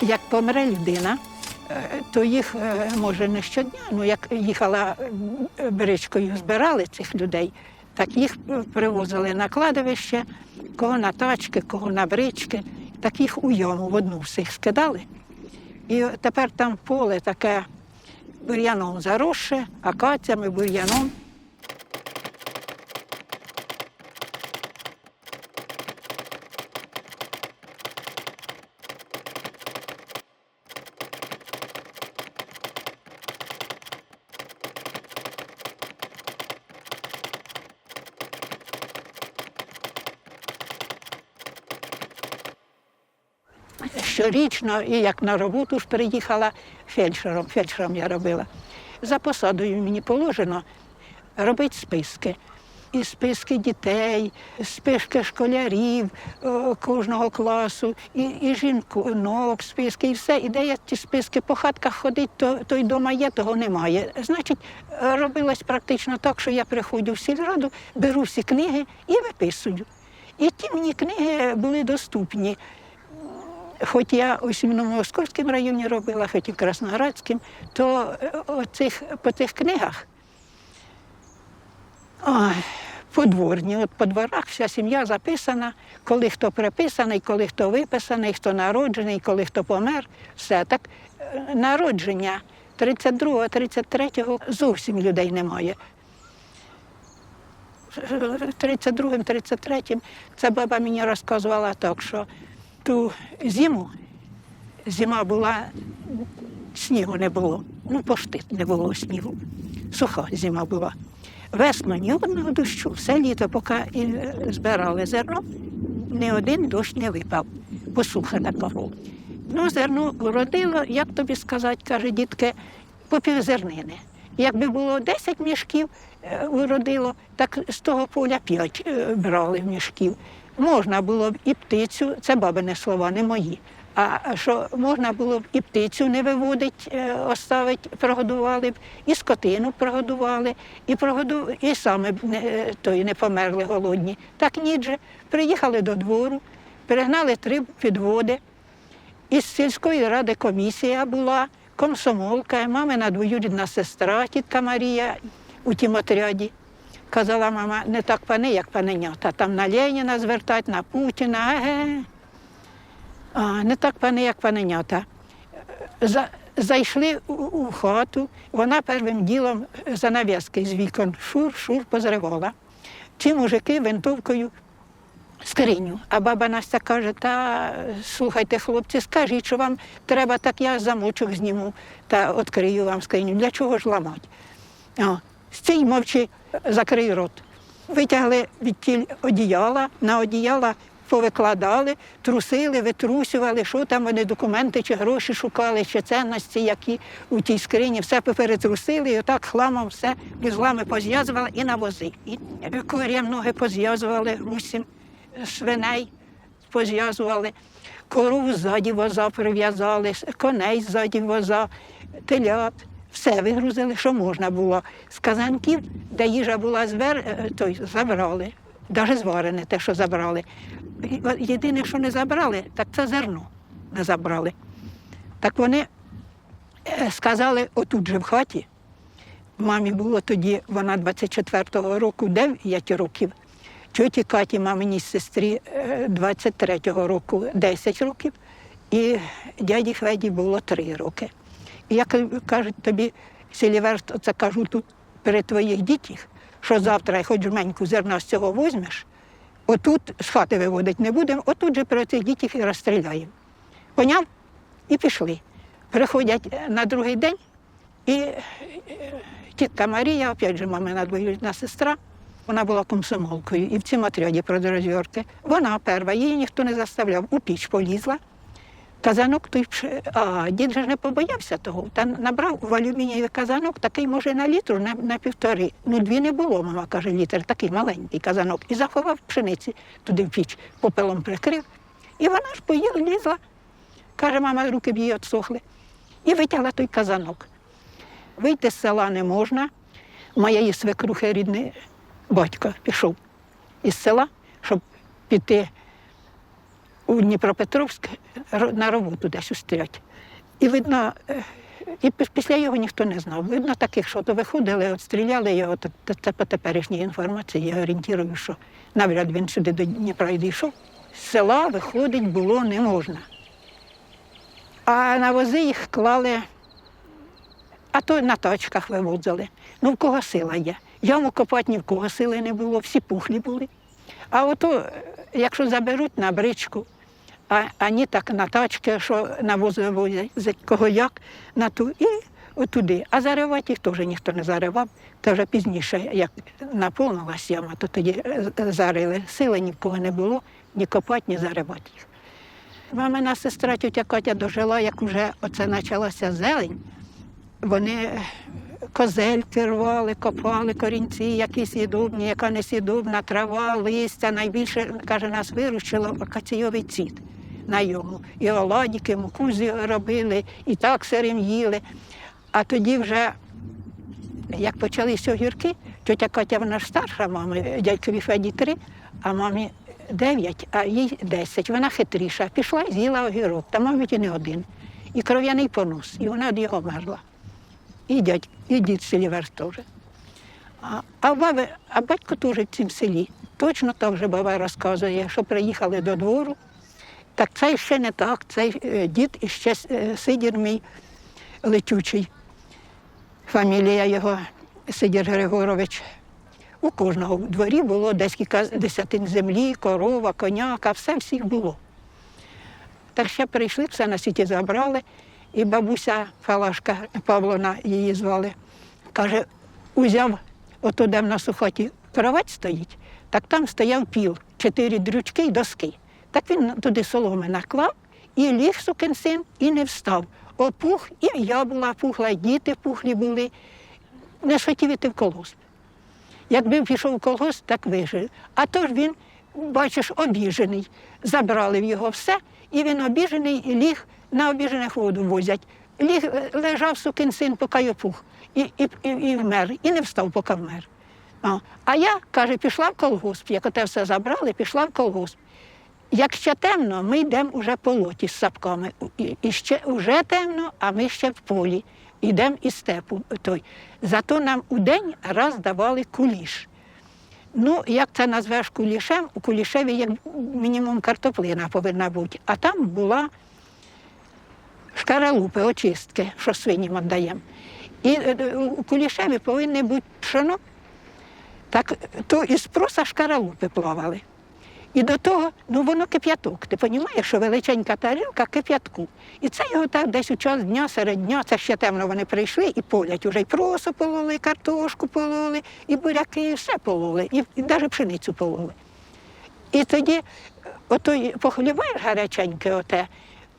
Як помре людина, е, то їх е, може не щодня. Ну як їхала е, бричкою, збирали цих людей, так їх привозили на кладовище, кого на тачки, кого на брички, так їх у яму в одну всіх скидали. І тепер там поле таке бур'яном заросше, акаціями, бур'яном. Щорічно, і як на роботу ж приїхала фельдшером, фельдшером я робила. За посадою мені положено робити списки. І списки дітей, списки школярів е, кожного класу, і, і жінок, списки, і все. І де я ті списки по хатках ходить, то той дома є, того немає. Значить, робилось практично так, що я приходжу в сільраду, беру всі книги і виписую. І ті мені книги були доступні. Хоч я у Сімно-Московському районі робила, хоч і в Красноградському, то е, оцих, по тих книгах подворні, от по дворах вся сім'я записана, коли хто приписаний, коли хто виписаний, хто народжений, коли хто помер. Все так е, народження 32-го, 33-го зовсім людей немає. 32-м, 33-м ця баба мені розказувала так, що ту зиму, зима була, снігу не було, ну пошти не було снігу. Суха зима була. Весно ні одного дощу, все літо, поки е, збирали зерно, ні один дощ не випав. Посуха така. Ну, зерно вродило, як тобі сказати, каже дітки, по півзернини. Якби було 10 мішків е, уродило, так з того поля 5 брали мішків. Можна було б і птицю, це бабине слова, не мої. А що можна було б і птицю не виводити, е, оставити, прогодували б, і скотину прогодували, і прогоду... і саме б не, е, той не померли голодні. Так ні же. Приїхали до двору, перегнали три підводи. Із сільської ради комісія була, комсомолка, мамина двоюрідна сестра, тітка Марія у тім отряді. Казала мама, не так пани, як паненята. Там на Леніна звертать, на Путіна. Еге. А, не так пани, як паненята. За, зайшли у, у хату, вона першим ділом занавіски з вікон шур-шур позривала. Ті мужики винтовкою скриню. А баба Настя каже: та слухайте, хлопці, скажіть, що вам треба, так я замочок зніму та відкрию вам скриню. Для чого ж ламати? Стій мовчи, закрий рот. Витягли від тіль одіяла, на одіяла повикладали, трусили, витрусювали, що там вони документи чи гроші шукали, чи цінності, які у тій скрині, все поперетрусили, і отак хламом все вузлами позв'язували і на вози. І курям ноги позв'язували, усім свиней позв'язували, корову ззаді воза прив'язали, коней ззаді воза, телят. Все вигрузили, що можна було. З казанків, де їжа була звер, е, той забрали. Навіть зварене те, що забрали. Єдине, що не забрали, так це зерно не забрали. Так вони е, сказали, отут же в хаті. Мамі було тоді, вона 24-го року 9 років. Тьоті Каті, маминій сестрі, е, 23-го року 10 років, і дяді Хведі було 3 роки. І я кажу- кажуть тобі, Селіверст, оце кажу тут перед твоїх дітях, що завтра хоч жменьку зерна з цього візьмеш, отут з хати виводити не будемо, отут же перед цих дітях і розстріляємо. Поняв? І пішли. Приходять на другий день, і е, тітка Марія, опять же, мамина двоюрідна сестра, вона була комсомолкою і в цьому отряді продорожьорки. Вона перша, її ніхто не заставляв, у піч полізла. Казанок той, а дід же не побоявся того. Та набрав в алюмінієвий казанок, такий, може, на літру, на, на півтори. Ну, дві не було, мама каже, літр, такий маленький казанок. І заховав пшениці туди в піч, попелом прикрив. І вона ж поїла, лізла. Каже, мама, руки б її відсохли. І витягла той казанок. Вийти з села не можна. Моєї свекрухи рідний батько пішов із села, щоб піти у Дніпропетровськ на роботу десь устрять. І видно, е, і після його ніхто не знав. Видно, таких, що то виходили, от стріляли його, це по теперішній інформації. Я орієнтую, що навряд він сюди до Дніпра й дійшов. З села виходить було не можна. А на вози їх клали, а то на тачках вивозили. Ну, в кого сила є. Яму копати ні в кого сили не було, всі пухлі були. А ото, е, якщо заберуть на бричку, а ані так на тачки, що на вози возять, кого як, на ту і отуди. А заривати їх теж ніхто не заривав. Це вже пізніше, як наповнилась яма, то тоді е, зарили. Сили ні в кого не було, ні копати, ні заривати їх. Мамина сестра тітя Катя дожила, як вже оце почалася зелень. Вони е, козельки рвали, копали корінці, які сідобні, яка несідобна, трава, листя. Найбільше, каже, нас виручило акаційовий цвіт на йому. І оладіки, муку робили, і так сирим їли. А тоді вже, як почалися огірки, тетя Катя вона ж старша мами, дядькові Феді три, а мамі дев'ять, а їй десять. Вона хитріша. Пішла і з'їла огірок, та, мабуть, і не один. І кров'яний понос, і вона від його мерла. І дядь, і дід Селівер теж. А, а, баби, а батько теж в цім селі. Точно так же баба розказує, що приїхали до двору. Так це ще не так, цей е, дід і ще е, Сидір мій летючий. Фамілія його Сидір Григорович. У кожного в дворі було десь кілька десятин землі, корова, коняка, все всіх було. Так ще прийшли, все на світі забрали, і бабуся Фалашка Павловна її звали. Каже, узяв ото, де в нас у кровать стоїть, так там стояв піл, чотири дрючки й доски. Так він туди соломи наклав і ліг сукин син і не встав. Опух, і я була пухла, і діти пухлі були. Не схотів іти в колгосп. Якби пішов в колгосп, так вижив. А то ж він, бачиш, обіжений. Забрали в його все, і він обіжений і ліг на обіжених воду возять. Ліг, е, лежав сукин син, поки й опух, і, і, і, і вмер, і не встав, поки вмер. А я, каже, пішла в колгосп, як оте все забрали, пішла в колгосп. Як ще темно, ми йдемо уже по лоті з сапками. І, і ще вже темно, а ми ще в полі. Йдемо із степу. Той. Зато нам у день раз давали куліш. Ну, як це назвеш кулішем, у кулішеві як мінімум картоплина повинна бути. А там була шкаралупи, очистки, що свиням віддаємо. І е, е, у кулішеві повинні бути пшено, так то із проса шкаралупи плавали. І до того, ну воно кип'яток. Ти розумієш, що величенька тарілка кип'ятку. І це його так десь у час дня, серед дня, це ще темно вони прийшли і полять. Уже й просо пололи, і картошку пололи, і буряки, і все пололи, і, і навіть пшеницю пололи. І тоді е, ото похлібаєш гаряченьке оте,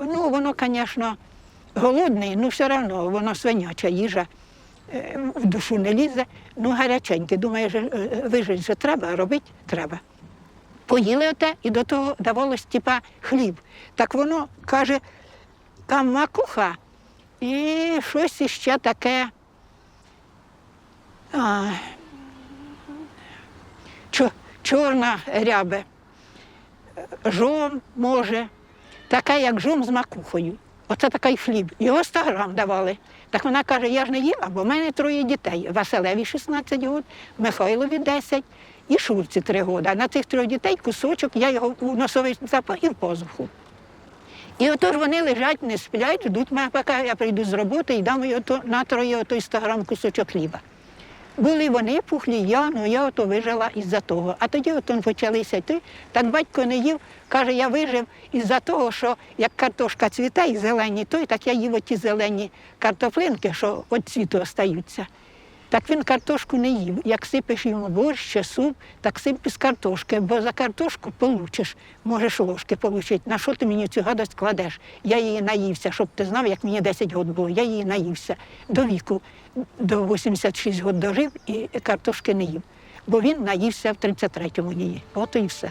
ну воно, звісно, голодний, ну все одно воно свиняча їжа. е, В душу не лізе, ну гаряченьке. Думаєш, е, вижить же треба, робити треба. Поїли оте і до того давалось типа хліб. Так воно каже, там макуха і щось іще таке. А, чорна рябе, жом може, таке, як жом з макухою. Оце такий хліб. Його 100 грам давали. Так вона каже, я ж не їла, бо в мене троє дітей. Василеві 16 років, Михайлові 10 і Шурці 3 роки. На цих трьох дітей кусочок, я його у носовий запах і в позуху. І отож вони лежать, не сплять, ждуть мене, поки я прийду з роботи і дам ото, на троє той 100 грам кусочок хліба. Були вони пухлі, я, ну я ото вижила із-за того. А тоді ото почалися йти. Так батько не їв, каже, я вижив із-за того, що як картошка цвіте і зелені той, так я їв оті зелені картоплинки, що від цвіту остаються. Так він картошку не їв. Як сипеш йому борщ чи суп, так сип з картошки, бо за картошку получиш, можеш ложки отримати. На що ти мені цю гадость кладеш? Я її наївся, щоб ти знав, як мені 10 років було. Я її наївся до віку, до 86 років дожив і картошки не їв. Бо він наївся в 33-му її. От і все.